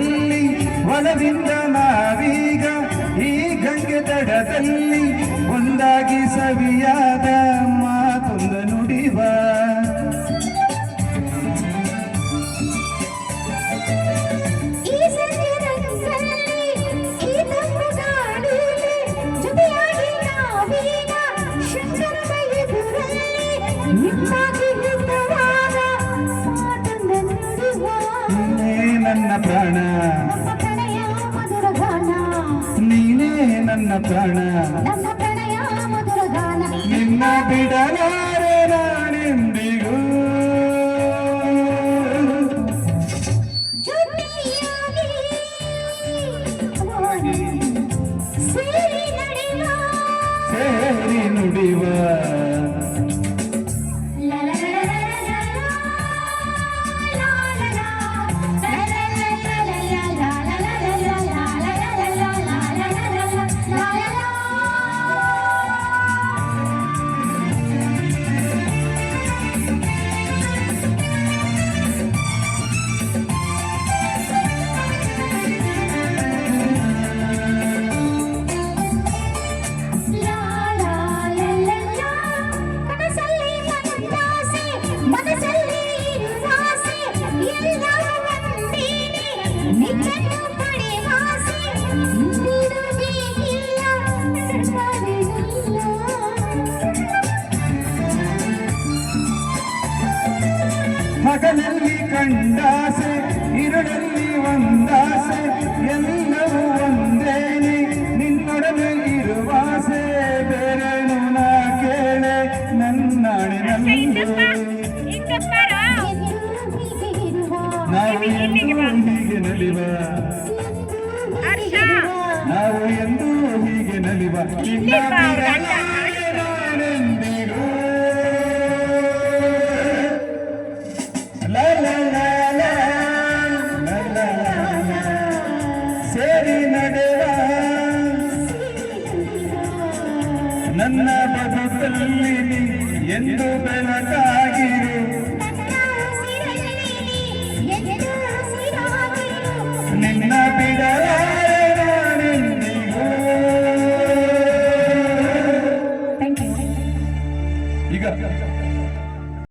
ಸೂರ್ಯನೆದುರಲ್ಲಿ ಒಲವಿಂದ ನಾವೀಗ ಈ ಗಂಗೆ ದಡದಲ್ಲಿ ಒಂದಾಗಿ ಸವಿಯಾದ ಮಾತೊಂದ ನುಡಿವ. ಸಂಜೆ ನನ್ನ ಪ್ರಾಣ. ನೀನೇ ನನ್ನ ಪ್ರಾಣ. ನಿನ್ನ ಬಿಡಲಾರೆ ನಾನೆಂದಿಗೂ. ಹಗಲಲ್ಲಿ ಕಂಡಾಸೆ ಇರಳಲ್ಲಿ ಒಂದಾಸೆ ಎಲ್ಲವೂ ಒಂದೇನೆ ನಿನ್ನೊಡನೆ ಇರುವಾಸೆ ಬೇರೆನು ನಾ ಕೇಳೆ ನನ್ನಾಣೆ ನಂದು. ನಾವು ಎಂದೂ ಹೀಗೆ ನಲಿವ. ನಾವು ಎಂದೂ ಹೀಗೆ ನಲಿವ. ನಿನ್ನ ಎಂದು ಬೆಳಕಾಗಿರು